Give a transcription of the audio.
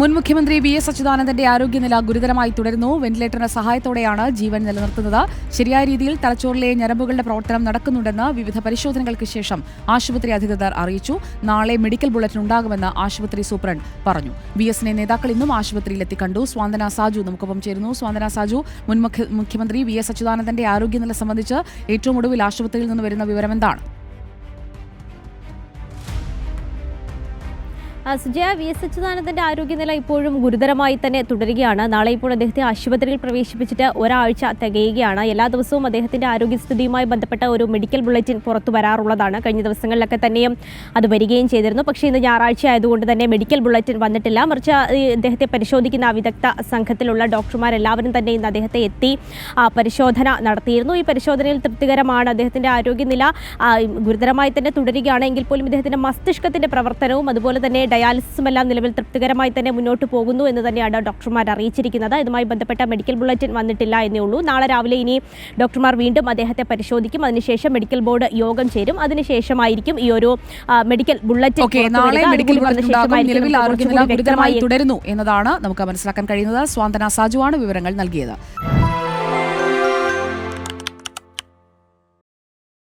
മുൻ മുഖ്യമന്ത്രി V S അച്യുതാനന്ദന്റെ ആരോഗ്യനില ഗുരുതരമായി തുടരുന്നു. വെന്റിലേറ്ററിന്റെ സഹായത്തോടെയാണ് ജീവൻ നിലനിർത്തുന്നത്. ശരിയായ രീതിയിൽ തലച്ചോറിലെ ഞരമ്പുകളുടെ പ്രവർത്തനം നടക്കുന്നുണ്ടെന്ന് വിവിധ പരിശോധനകൾക്ക് ശേഷം ആശുപത്രി അധികൃതർ അറിയിച്ചു. നാളെ മെഡിക്കൽ ബുള്ളറ്റിൻ ഉണ്ടാകുമെന്ന് ആശുപത്രി സൂപ്രണ്ട് പറഞ്ഞു. വി എസിനെ നേതാക്കൾ ഇന്നും ആശുപത്രിയിലെത്തി കണ്ടു. സ്വാന്തന സാജു നമുക്കൊപ്പം ചേരുന്നു. സ്വാന്തന സാജു മുൻ മുഖ്യമന്ത്രി വി എസ് അച്യുതാനന്ദന്റെ ആരോഗ്യനില സംബന്ധിച്ച് ഏറ്റവും ഒടുവിൽ ആശുപത്രിയിൽ നിന്ന് വരുന്ന വിവരം എന്താണ് സുജയ വി എസ് അച്യുതാനന്ദന്റെ ആരോഗ്യനില ഇപ്പോഴും ഗുരുതരമായി തന്നെ തുടരുകയാണ്. നാളെ ഇപ്പോൾ അദ്ദേഹത്തെ ആശുപത്രിയിൽ പ്രവേശിപ്പിച്ചിട്ട് ഒരാഴ്ച തികയുകയാണ്. എല്ലാ ദിവസവും അദ്ദേഹത്തിന്റെ ആരോഗ്യസ്ഥിതിയുമായി ബന്ധപ്പെട്ട ഒരു മെഡിക്കൽ ബുള്ളറ്റിൻ പുറത്തു വരാറുള്ളതാണ്. കഴിഞ്ഞ ദിവസങ്ങളിലൊക്കെ തന്നെയും അത് വരികയും ചെയ്തിരുന്നു. പക്ഷേ ഇന്ന് ഞായറാഴ്ച ആയതുകൊണ്ട് തന്നെ മെഡിക്കൽ ബുള്ളറ്റിൻ വന്നിട്ടില്ല. മറിച്ച് അദ്ദേഹത്തെ പരിശോധിക്കുന്ന വിദഗ്ധ സംഘത്തിലുള്ള ഡോക്ടർമാരെല്ലാവരും തന്നെ ഇന്ന് അദ്ദേഹത്തെ എത്തി പരിശോധന നടത്തിയിരുന്നു. ഈ പരിശോധനയിൽ തൃപ്തികരമാണ് അദ്ദേഹത്തിന്റെ ആരോഗ്യനില. ഗുരുതരമായി തന്നെ തുടരുകയാണ്. എങ്കിൽ പോലും ഇദ്ദേഹത്തിന്റെ മസ്തിഷ്കത്തിന്റെ പ്രവർത്തനവും അതുപോലെ തന്നെ ഡയാലിസിസും എല്ലാം നിലവിൽ തൃപ്തികരമായി തന്നെ മുന്നോട്ട് പോകുന്നു എന്ന് തന്നെയാണ് ഡോക്ടർമാർ അറിയിച്ചിരിക്കുന്നത്. ഇതുമായി ബന്ധപ്പെട്ട മെഡിക്കൽ ബുള്ളറ്റിൻ വന്നിട്ടില്ല എന്നേ ഉള്ളൂ. നാളെ രാവിലെ ഇനി ഡോക്ടർമാർ വീണ്ടും അദ്ദേഹത്തെ പരിശോധിക്കും. അതിനുശേഷം മെഡിക്കൽ ബോർഡ് യോഗം ചേരും. അതിനുശേഷമായിരിക്കും ഈ ഒരു മെഡിക്കൽ ബുള്ളറ്റിൻ നാളെ മെഡിക്കൽ നിലവിൽ നമുക്ക് ആരോഗ്യനില ഗുരുതരമായി തുടരുന്നു എന്നതാണ് നമുക്ക് മനസ്സിലാക്കാൻ കഴിയുന്നത്. സ്വാന്തന സാജുവാണ് വിവരങ്ങൾ നൽകിയത്.